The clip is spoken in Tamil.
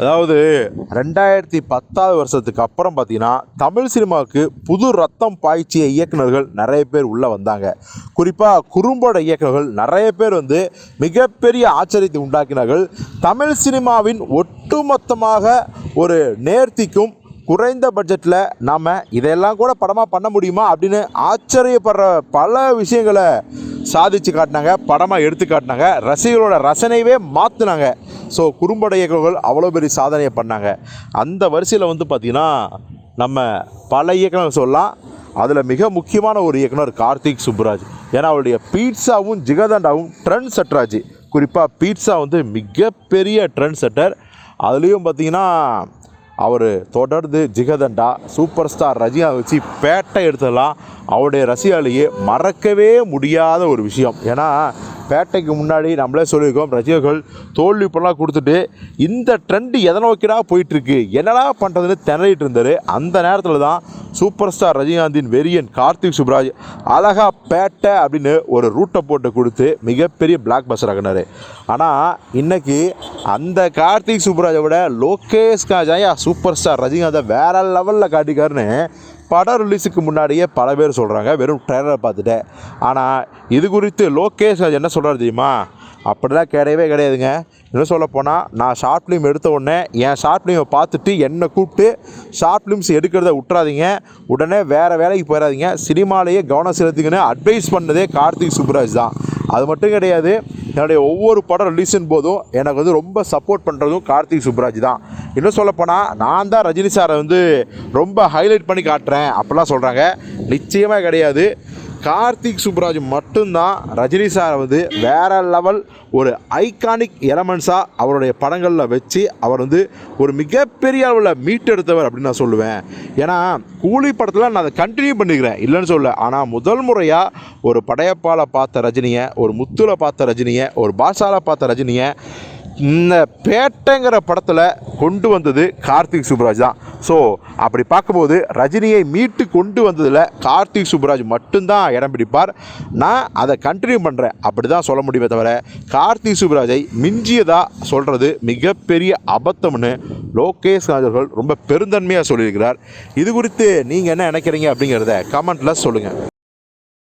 அதாவது ரெண்டாயிரத்தி பத்தாவது வருஷத்துக்கு அப்புறம் பார்த்தீங்கன்னா தமிழ் சினிமாவுக்கு புது ரத்தம் பாய்ச்சிய இயக்குனர்கள் நிறைய பேர் உள்ளே வந்தாங்க. குறிப்பாக குறும்பட இயக்குநர்கள் நிறைய பேர் வந்து மிகப்பெரிய ஆச்சரியத்தை உண்டாக்கினார்கள். தமிழ் சினிமாவின் ஒட்டுமொத்தமாக ஒரு நேர்த்திக்கும் குறைந்த பட்ஜெட்டில் நாம் இதையெல்லாம் கூட படமாக பண்ண முடியுமா அப்படின்னு ஆச்சரியப்படுற பல விஷயங்களை சாதிச்சு காட்டினாங்க படமாக எடுத்து காட்டினாங்க. ரசிகர்களோட ரசனையவே மாற்றினாங்க ஸோ குறும்பட இயக்கங்கள் அவ்வளோ பெரிய சாதனையை பண்ணாங்க. அந்த வரிசையில் வந்து பார்த்திங்கன்னா நம்ம பல இயக்கங்கள் சொல்லலாம். அதில் மிக முக்கியமான ஒரு இயக்குனர் கார்த்திக் சுப்புராஜ். ஏன்னா அவருடைய பீட்ஸாவும் ஜிகதண்டாவும் ட்ரெண்ட் செட்டராச்சு குறிப்பாக பீட்ஸா வந்து மிகப்பெரிய ட்ரெண்ட் செட்டர் அதுலேயும் பார்த்தீங்கன்னா அவர் தொடர்ந்து ஜிகதண்டா சூப்பர் ஸ்டார் ரஜினா வச்சு பேட்டை எடுத்ததெல்லாம் அவருடைய ரசிகாலேயே மறக்கவே முடியாத ஒரு விஷயம். ஏன்னா பேட்டைக்கு முன்னாடி நம்மளே சொல்லியிருக்கோம் ரசிகர்கள் தோல்வி படம் கொடுத்துட்டு இந்த ட்ரெண்டு எதை நோக்கினா போயிட்டுருக்கு என்னடா பண்ணுறதுன்னு திணறிட்டு இருந்தார். அந்த நேரத்தில் தான் சூப்பர் ஸ்டார் ரஜினிகாந்தின் வெறியன் கார்த்திக் சுப்ராஜ் அழகா பேட்டை அப்படின்னு ஒரு ரூட்டை போட்டு கொடுத்து மிகப்பெரிய பிளாக் பஸ்டர் ஆகினார் ஆனால் இன்றைக்கி அந்த கார்த்திக் சுப்ராஜை விட லோகேஷ் காஜாயா சூப்பர் ஸ்டார் ரஜினிகாந்தை வேற லெவலில் காட்டிக்காருன்னு படம் ரிலீஸுக்கு முன்னாடியே பல பேர் சொல்கிறாங்க வெறும் ட்ரெய்லரை பார்த்துட்டேன். ஆனால் இது குறித்து லோகேஷ் ராஜ் என்ன சொல்கிறார் தெரியுமா? அப்படிலாம் கிடையவே கிடையாதுங்க. இன்னும் சொல்ல போனால் நான் ஷார்ட் ஃபிலிம் எடுத்த உடனே என் ஷார்ட் ஃபிலிமை பார்த்துட்டு என்னை கூப்பிட்டு ஷார்ட் ஃபிலிம்ஸ் எடுக்கிறத விட்றாதீங்க உடனே வேறு வேலைக்கு போயிடாதீங்க சினிமாலேயே கவனம் செலுத்துங்கன்னு அட்வைஸ் பண்ணதே கார்த்திக் சுப்ராஜ் தான். அது மட்டும் கிடையாது என்னுடைய ஒவ்வொரு படம் ரிலீஸின் போதும் எனக்கு வந்து ரொம்ப சப்போர்ட் பண்ணுறதும் கார்த்திக் சுப்ராஜ் தான். இன்னும் சொல்லப்போனால் நான் தான் ரஜினி சாரை வந்து ரொம்ப ஹைலைட் பண்ணி காட்டுறேன். அப்படிலாம் சொல்கிறாங்க நிச்சயமாக கிடையாது. கார்த்திக் சுப்ராஜ் மட்டும்தான் ரஜினி சாரை வந்து வேற லெவல் ஒரு ஐகானிக் எலமெண்ட்ஸாக அவருடைய படங்களில் வச்சு அவர் வந்து ஒரு மிகப்பெரிய அளவில் மீட்டெடுத்தவர் அப்படின்னு நான் சொல்லுவேன். ஏன்னா கூலி படத்தில் நான் அதை கண்டினியூ பண்ணிக்கிறேன். இல்லைன்னு சொல்ல ஆனால் முதல் முறையாக ஒரு படையப்பால பார்த்த ரஜினியை ஒரு முத்துல பார்த்த ரஜினியை ஒரு பாஷாவில் பார்த்த ரஜினியை இந்த பேட்டைங்கிற படத்தில் கொண்டு வந்தது கார்த்திக் சுப்ராஜ் தான். ஸோ அப்படி பார்க்கும்போது ரஜினியை மீட்டு கொண்டு வந்ததில் கார்த்திக் சுப்ராஜ் மட்டும்தான் இடம் பிடிப்பார். நான் அதை கண்டினியூ பண்ணுறேன் அப்படி தான் சொல்ல முடியுமே தவிர கார்த்திக் சுப்ராஜை மிஞ்சியதாக சொல்கிறது மிகப்பெரிய அபத்தம்னு லோகேஷ் அவர்கள் ரொம்ப பெருந்தன்மையாக சொல்லியிருக்கிறார். இது குறித்து நீங்கள் என்ன நினைக்கிறீங்க அப்படிங்கிறத கமெண்ட்டில் சொல்லுங்கள்